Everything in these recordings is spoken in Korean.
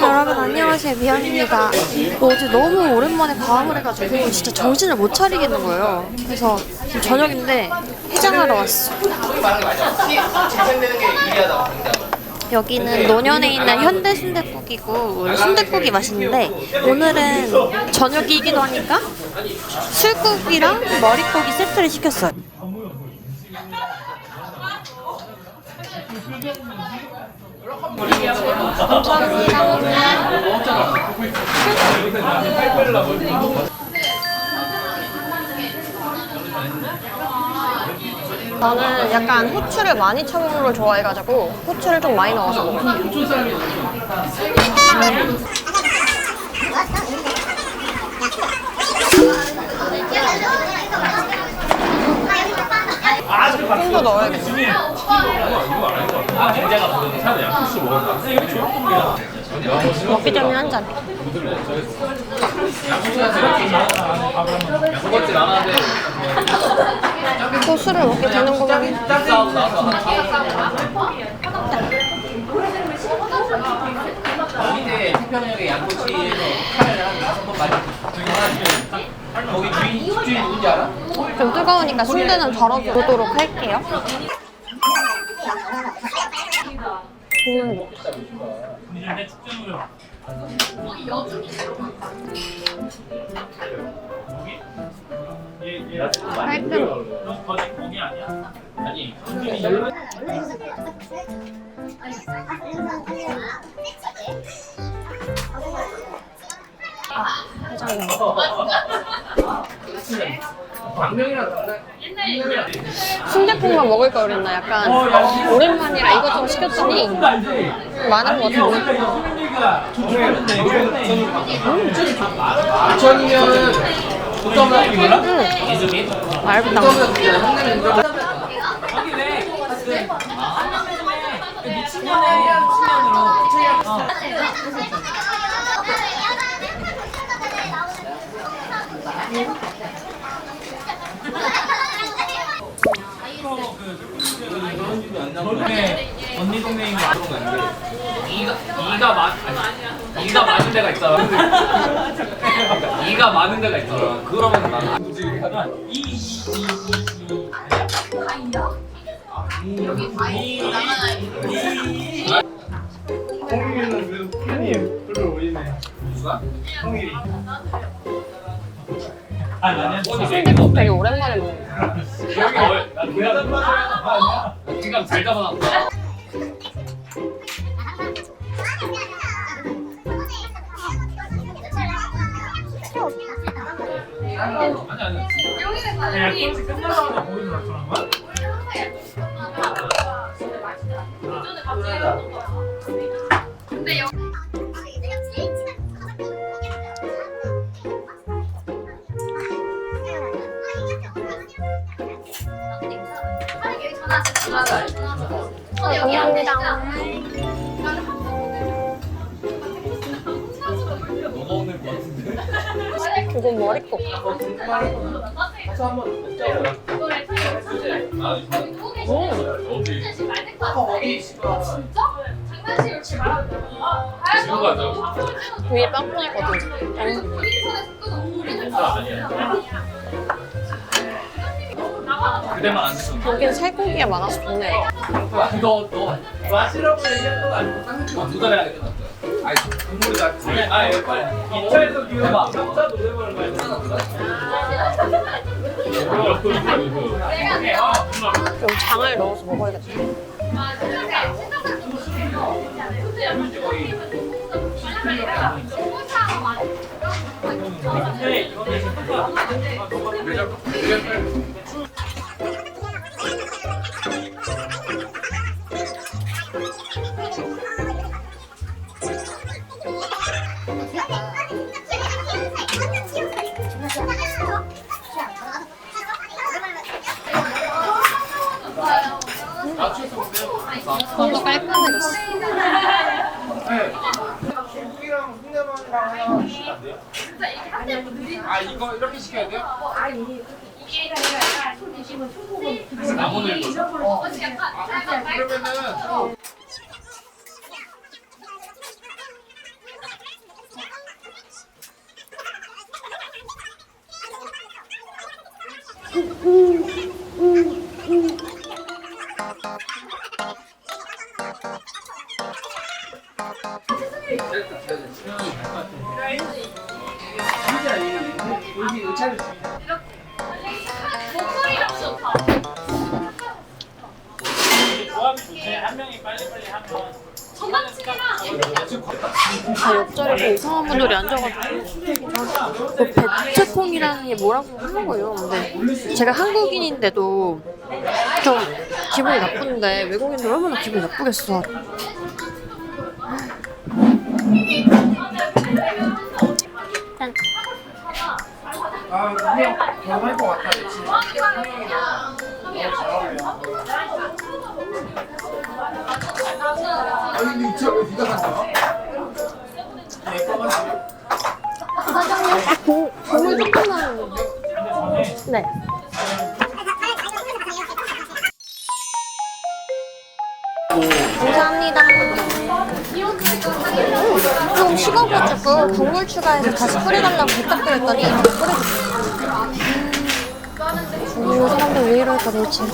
여러분 안녕하세요. 미연입니다. 어제 너무 오랜만에 과음을 해가지고 진짜 정신을 못 차리겠는 거예요. 그래서 지금 저녁인데 해장하러 왔어. 여기는 노년에 있는 현대 순댓국이고 우리 순댓국이 맛있는데 오늘은 저녁이기도 하니까 술국이랑 머릿고기 세트를 시켰어요 나는 약간 후추를 많이 쳐먹는 걸 좋아해가지고 후추를 좀 많이 넣어서 먹어. 좀더 넣어야겠어. 먹기 전에 한 잔. 또 술을 먹게 되는구만. 밑에 태평양의 양꼬치에서 카레를 한 다섯 번 많이 거기 주인 집주인 누군지 알아? 좀 뜨거우니까 순대는 덜어보도록 할게요. 먹자. 깔끔. 광명이랑 달라. 순대국만 먹을 걸 그랬나? 약간 오랜만이라 이것 좀 시켰더니 많은 것 같은데. 부천은 몰라? 응. 이수민? 말보다. 부천은 한남 언니 동네인 거 알아? 이가 이가 많 아니 이가 많은 데가 있잖아. 이가 많은 데가 있잖아. 그러면 나는 이, 이, 이, 이. 홍일이는 그래도 팬이 별로 보이네. 누가? 홍일이. 아, 아니야. 순대국 되게 오랜만에 먹는 거 여기 뭘? 나 그냥 기가 잘 잡아놨다. 아니 아니. 야, 보이는 거야? 너가 오늘 뭐 같은데? 이건 머릿국. 가서 한번 먹자고. 아, 어디? 지금 가자. 위에 빵 뿌리거든. 그대만 안 드셔. 여긴 살코기가 많아서 좋네. 너너 마시라고 얘기한 건 아니고 하게 됐다. 아이 국물이 다. 아 예, 빨리. 2차에서 기회 봐. 3차 노래방을 가야 좀 장을 넣어서 먹어야겠다. 하나 주시면 안 돼요? 아 이거 이렇게 시켜야 돼요? 나무늘 다 옆자리에 그 이상한 분들이 앉아가지고 그 베트콩이라는 게 뭐라고 하는 거예요. 근데 제가 한국인인데도 좀 기분이 나쁜데 외국인들 얼마나 기분이 나쁘겠어. 짠. 아 그냥 것 아니 근데 이 차를 네가 샀어? 예뻐가지고 고, 국물 조금만. 네. 감사합니다. 음, 좀 식어가지고 국물 추가해서 다시 끓여달라고 부탁드렸더니 끓여줬어요. 음, 이 사람들 왜 이럴까 도대체.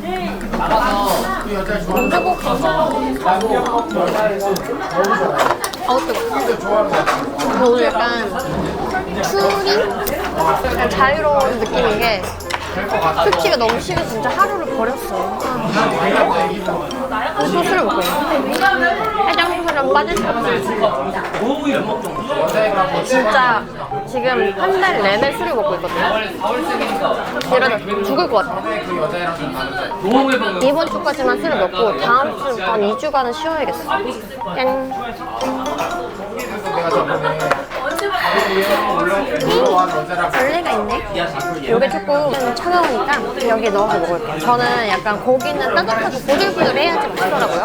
그 여자 좋아하는. 저 오늘 약간 쿨이 약간 자유로운 느낌인 게 수치가 너무 심해서 진짜 하루를 버렸어요. 또 술을 먹고 있는 해장술은 빠질 수 연목 정도 진짜 지금 한 달 내내 술을 먹고 있거든요. 4월생이니까 이러다 죽을 것 같아. 그 여자애랑 좀 다른데 너무 해보는 이번 주까지만 술을 먹고 다음 주한 2주간은 쉬어야겠어. 짠. 그래서 내가 저번에 놀러온 여자랑 벌레가 있네. 이게 조금 차가우니까 여기에 넣어서 먹을게요. 저는 약간 고기는 따뜻하고 보들보들해야지 맛있더라고요.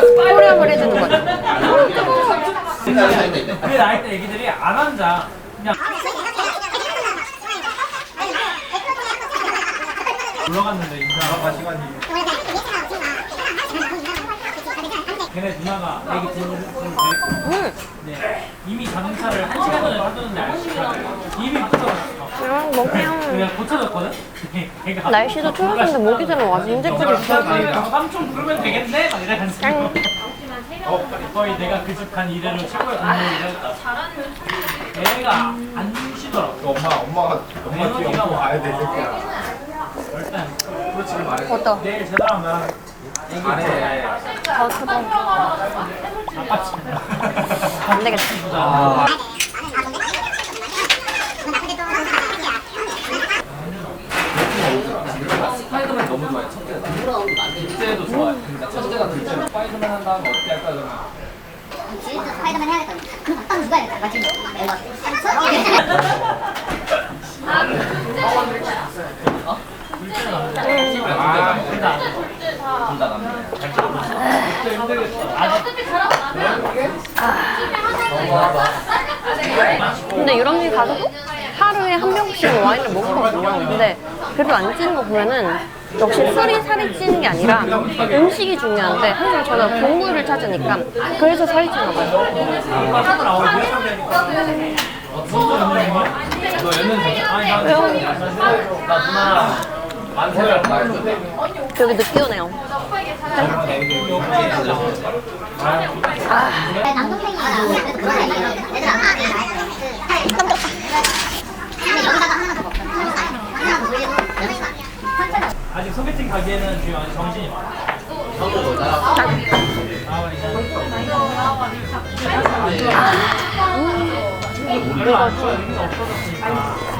소량을 해주는 거죠. 우리 나이 때 애기들이 안 앉아. 그냥 올라갔는데 인사 시간이. 걔네 누나가 애기 둘을 데리고 음, 네. 이미 자동차를 한 시간 전에 사줬는데 안 시켜요. 이미 붙어졌어. 이런 먹으면 그냥 고쳐졌거든? 걔가 날씨도 추웠는데 모기 들어 와서 이제까지 있어요. 삼촌 부르면 되겠네? 막 이래가지고 짠. 거의 내가 그 집 간 이래로 최고의 공무원이었다 얘가 안 쉬더라고 엄마 엄마가 엄마 엄마 가야 돼이 새끼야 일단 그렇지 말해 어떠? 내일 제대로 하면 안해 더. 아빠치 안 되겠다. 스파이더맨 너무 좋아해 첫째가 둘째도 좋아해 근데 첫째가 둘째로 스파이더맨 한 다음에 어떻게 할까 그러면 진짜 스파이더맨 해야겠다. 그럼 딱 누가 해야겠다. 나지 근데 유럽여행 가서도 하루에 한 병씩 와인을 먹었거든요. 근데 그래도 안 찌는 거 보면은 역시 술이 살이 찌는 게 아니라 음식이 중요한데 항상 저는 국물을 찾으니까 그래서 살이 찌나 봐요. 너 연년생이야? 아니 나 왜요? 나 누나랑 만세를 말했는데 여기 늦게 오네요. 아직 소개팅 가기에는 지금 아직 정신이 많아. 우리가 없어졌으니까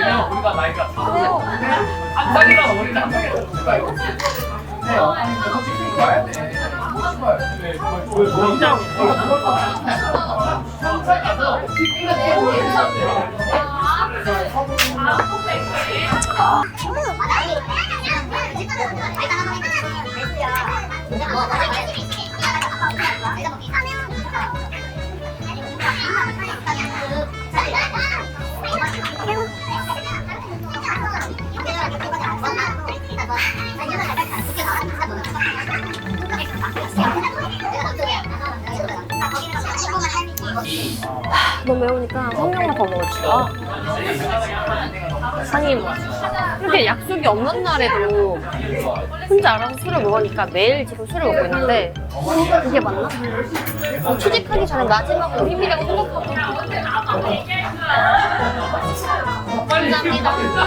왜냐면 우리가 나이가 한 살이라서 우리가 한 살이라서 와야 돼. 뭐냐고 너무 매우니까 한 명만 더 먹을게요. 아니 이렇게 약속이 없는 날에도 혼자 알아서 술을 먹으니까 매일 지금 술을 먹고 있는데 이게 맞나? 어, 취직하기 전에 마지막으로 힘이라고 생각하고 감사합니다.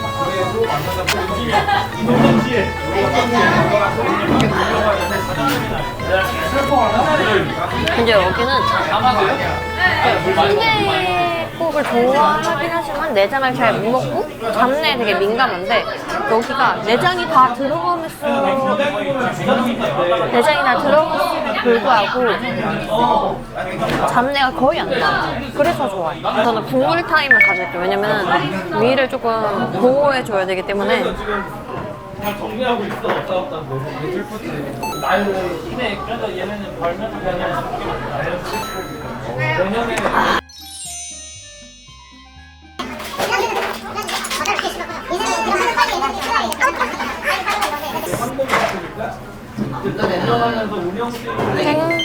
겠다. 완전 탱글탱글. 근데 여기는 순 대국을 좋아하긴 하지만 내장을 잘 못 먹고 잡내에 되게 민감한데 여기가 내장이 다 들어가면서 내장이 다 들어갔음에도 불구하고 잡내가 거의 안 나. 그래서 좋아요. 저는 국물 타임을 가질게요. 왜냐면 위를 조금 보호해줘야 되기 때문에 다 정리하고 있어 없다 없다 나는 힘에 그래도 얘네는 생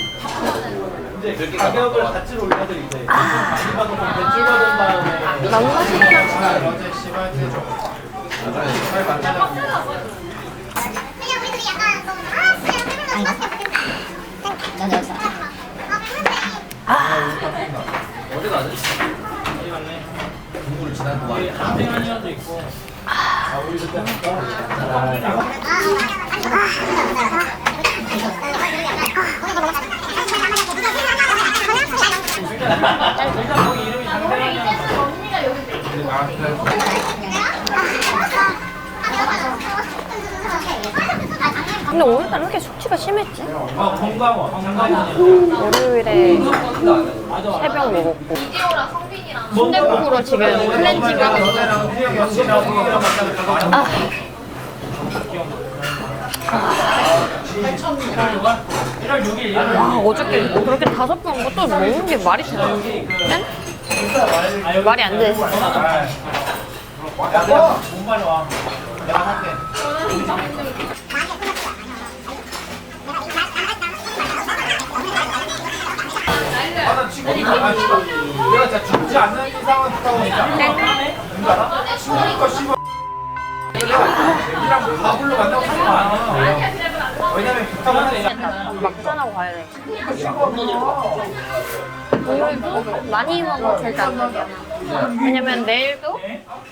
이제 가격을 같이 올려드리고 이제 많이 받아서 대출 받은 다음에 너무 맛있다. 어제 씨발 해줘. 잘 만나자. 어디 가지? 여기 갔네 국물을 지난 동안. 우리 한생한이라도 있고 일단 거기 이름이 한생한이야 아, 그래. 근데 오늘따라 왜 이렇게 숙취가 심했지? 어 건강원 건강원이야 월요일에 새벽 먹었고 순대국으로 지금 클렌징 하고 있어요. 아, 1월 6일 와 어저께 그렇게 다섯 번 것도 먹는 게 말이 되나? 말이 안 돼. 야, 몸만 와 내가 할게. 내가 죽지 않는 이상은 있잖아. 뭔지? 죽으니까 씨발. 애기랑 밥을로 만나고 아니야. 왜냐면 막전하고 가야 돼. 많이 먹어 절대 안 먹어. 왜냐면 내일도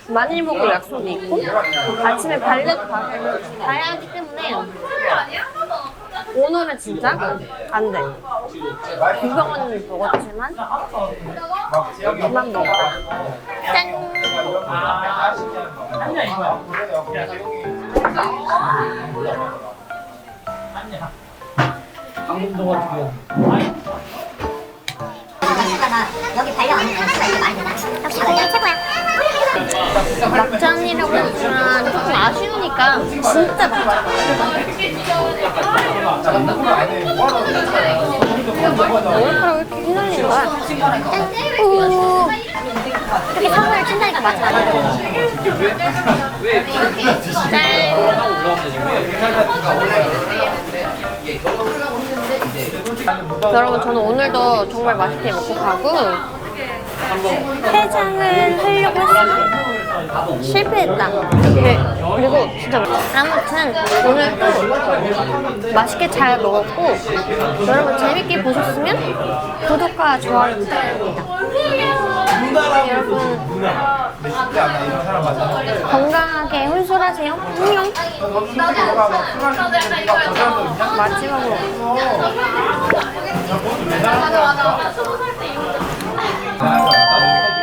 많이 먹을 약속이 있고 아침에 가야, 가야 하기 때문에 오늘은 진짜 안 돼. 구경은 먹었지만 그만 먹어. 짠! 아니야 이거야 아니야 강릉도 같은 경우 여기 발령 안 해. 역시 발령 최고야. 막장이라고 했지만 조금 아쉬우니까 진짜. 머리카락 왜 이렇게 휘날리는 거야? 오. 이렇게 사과를 친다니까 맞아. 짠. 여러분 저는 오늘도 정말 맛있게 먹고 가고 해장을 하려고 했어 실패했다. 네, 그리고 진짜 아무튼 오늘 또 맛있게 잘 먹었고 여러분 재밌게 보셨으면 구독과 좋아요 부탁드립니다. 여러분. 건강하게 혼술하세요. 안녕. 마지막으로 아,